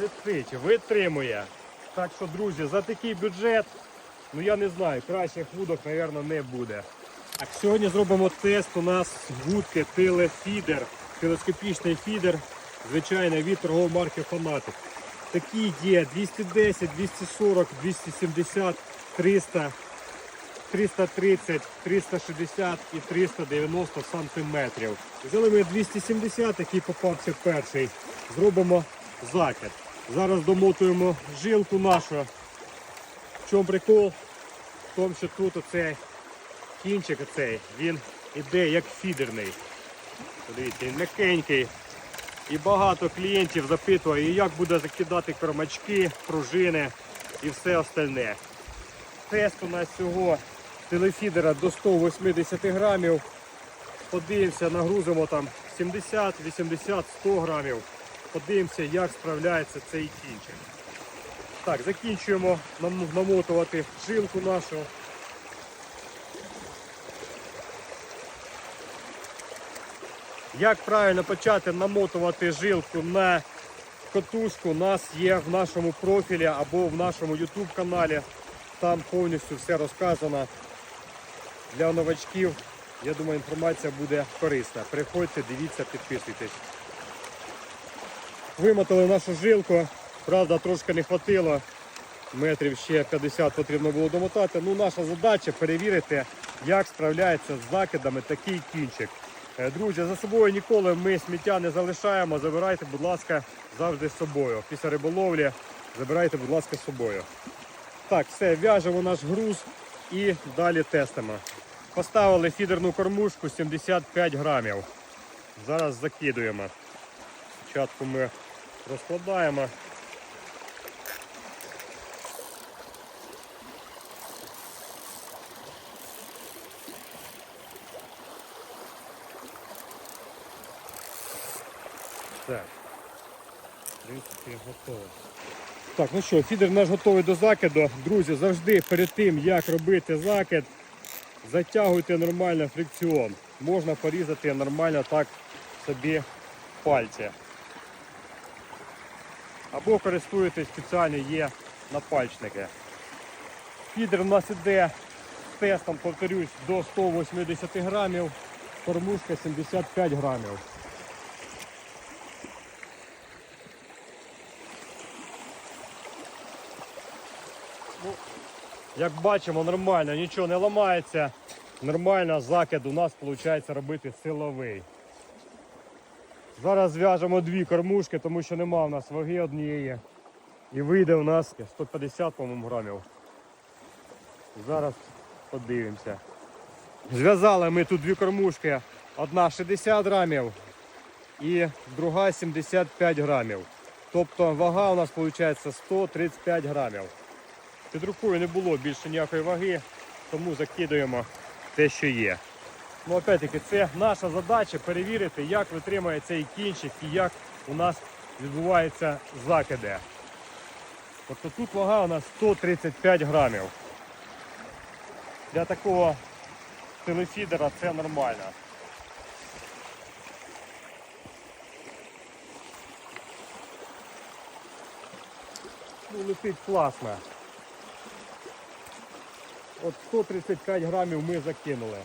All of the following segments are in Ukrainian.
летить, витримує. Так що, друзі, за такий бюджет, ну я не знаю, кращих вудок, мабуть, не буде. Так, сьогодні зробимо тест. У нас вудки телефідер, телескопічний фідер, звичайний від торгової марки Фанатик. Такі є 210, 240, 270, 300, 330, 360 і 390 сантиметрів. Взяли ми 270, який попався перший. Зробимо закид. Зараз домотуємо жилку нашу. В чому прикол? В тому, що тут оцей кінчик оцей, він іде як фідерний. Подивіться, він м'якенький. І багато клієнтів запитує, як буде закидати кормачки, пружини і все остальне. Тест у нас цього телефідера до 180 грамів. Подивимося, нагрузимо там 70, 80, 100 грамів. Подивимося, як справляється цей кінчик. Так, закінчуємо нам- намотувати жилку нашу. Як правильно почати намотувати жилку на катушку, у нас є в нашому профілі або в нашому YouTube каналі. Там повністю все розказано для новачків. Я думаю, інформація буде корисна. Приходьте, дивіться, підписуйтесь. Вимотали нашу жилку, правда, трошки не хватило. Метрів ще 50 потрібно було домотати. Ну, наша задача перевірити, як справляється з закидами такий кінчик. Е, Друзі, за собою ніколи ми сміття не залишаємо. Забирайте, будь ласка, завжди з собою. Після риболовлі забирайте, будь ласка, з собою. Так, все, в'яжемо наш груз і далі тестимо. Поставили фідерну кормушку 75 грамів. Зараз закидуємо. Спочатку ми розкладаємо. Так. В принципі, готово. Так, ну що, фідер наш готовий до закиду. Друзі, завжди перед тим, як робити закид, затягуйте нормально фрикціон. Можна порізати нормально так собі пальці. Або користуєтесь спеціальні є напальчники. Фідер у нас іде з тестом, повторюсь, до 180 грамів, кормушка 75 грамів. Ну, Як бачимо, нормально, нічого не ламається. Нормально закид у нас виходить робити силовий. Зараз зв'яжемо дві кормушки, тому що нема у нас ваги однієї. І вийде у нас 150 по-моєму, грамів. Зараз подивимося. Зв'язали ми тут дві кормушки. Одна 60 грамів і друга 75 грамів. Тобто вага у нас виходить 135 грамів. Під рукою не було більше ніякої ваги, тому закидуємо те, що є. Ну, опять-таки, це наша задача перевірити, як витримує цей кінчик і як у нас відбуваються закиди. Тобто тут вага у нас 135 грамів. Для такого телефідера це нормально. Ну, летить класно. От 135 грамів ми закинули.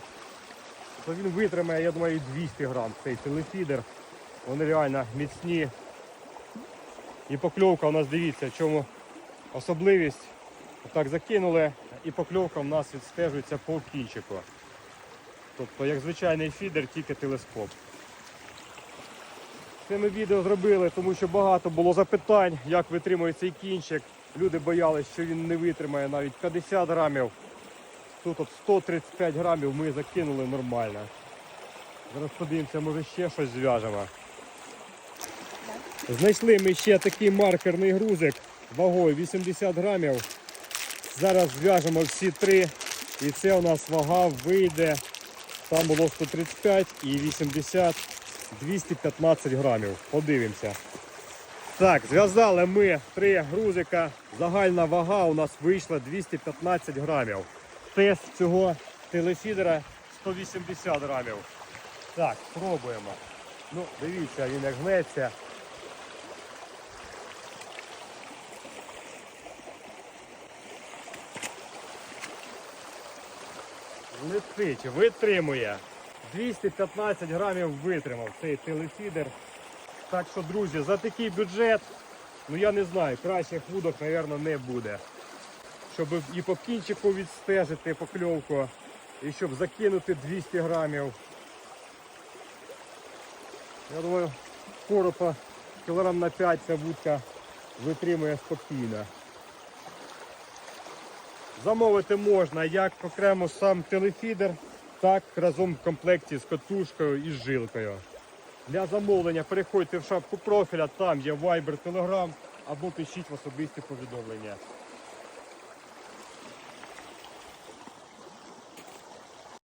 То він витримає, я думаю, 200 грам цей телефідер. Вони реально міцні. І покльовка у нас, дивіться, в чому особливість. Отак закинули і покльовка у нас відстежується по кінчику. Тобто, як звичайний фідер, тільки телескоп. Це ми відео зробили, тому що багато було запитань, як витримує цей кінчик. Люди боялись, що він не витримає навіть 50 грамів. Тут от 135 грамів ми закинули нормально. Зараз подивимося, може ще щось зв'яжемо. Знайшли ми ще такий маркерний грузик вагою 80 грамів. Зараз зв'яжемо всі три. І це у нас вага вийде. Там було 135 і 80, 215 грамів. Подивимося. Так, зв'язали ми три грузика. Загальна вага у нас вийшла 215 грамів. Тест цього телесідера 180 грамів. Так, пробуємо. Ну, Дивіться, він як гнеться. Летить, витримує. 215 грамів витримав цей телесідер. Так що, друзі, за такий бюджет, ну я не знаю, кращих вудок, мабуть, не буде. Щоб і по кінчику відстежити покльовку, і щоб закинути 200 грамів. Я думаю, коропа кілограм на 5 ця вудка витримує спокійно. Замовити можна як окремо сам телефідер, так разом в комплекті з катушкою і з жилкою. Для замовлення переходьте в шапку профіля, там є Viber, Telegram або пишіть в особисті повідомлення.